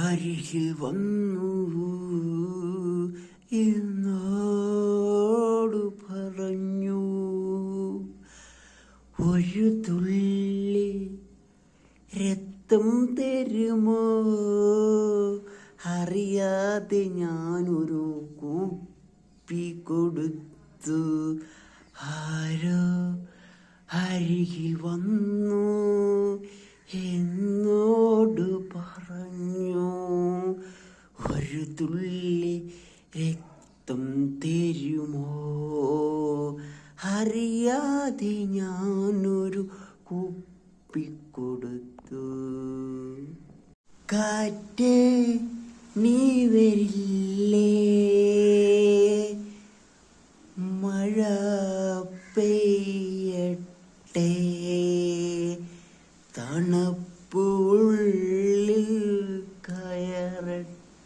അരികിൽ വന്നു എന്നോട് പറഞ്ഞു. ഒരു തുള്ളി രക്തം തരുമോ? അറിയാതെ ഞാനൊരു കുപ്പി കൊടുത്തു. ആരോ അരികിൽ വന്നു എന്നോട് പറഞ്ഞു ഒരു തുള്ളി രക്തം തരുമോ? അറിയാതെ ഞാനൊരു കുപ്പിക്കൊടുത്തു കാറ്റേ നീ വരില്ലേ? മഴ പെയ്യട്ടെ? തണുപ്പ് ഉള്ളിൽ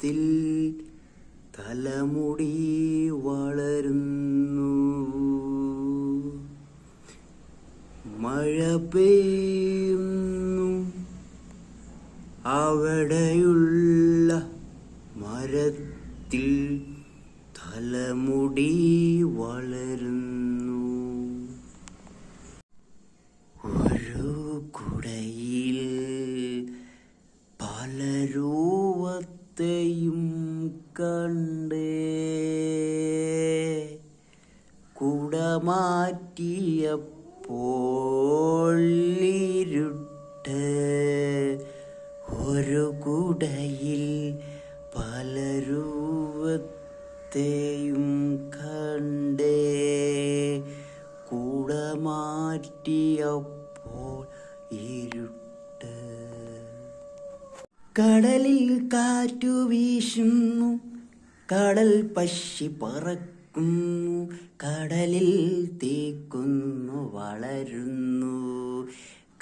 മരത്തിൽ തലമുടി വളരുന്നു. മഴ പെയ്യുന്നു. അവിടെയുള്ള മരത്തിൽ തലമുടി വളരുന്നു. മാറ്റിയപ്പോൾ ഒരു കുടയിൽ പല രൂപത്തെയും കണ്ടേ. കൂട മാറ്റിയപ്പോൾ ഇരുട്ട്. കടലിൽ കാറ്റു വീശുന്നു. കടൽ പശി പറക്കുന്നു കടലിൽ തേക്കുന്നു വളരുന്നു.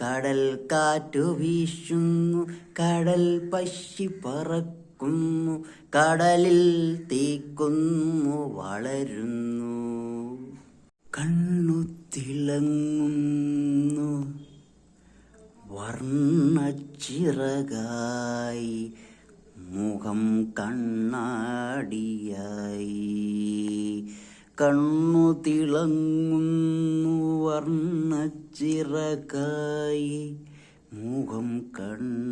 കടൽ കാറ്റു വീശുന്നു കടൽ പശി പറക്കുന്നു. കടലിൽ തേക്കുന്നു വളരുന്നു. കണ്ണു തിളങ്ങുന്നു വർണച്ചിറകായി മുഖം കണ്ണാടിയായി. കണ്ണു തിളങ്ങുന്നു വർണച്ചിറകായി. മുഖം കണ്ണാടിയായി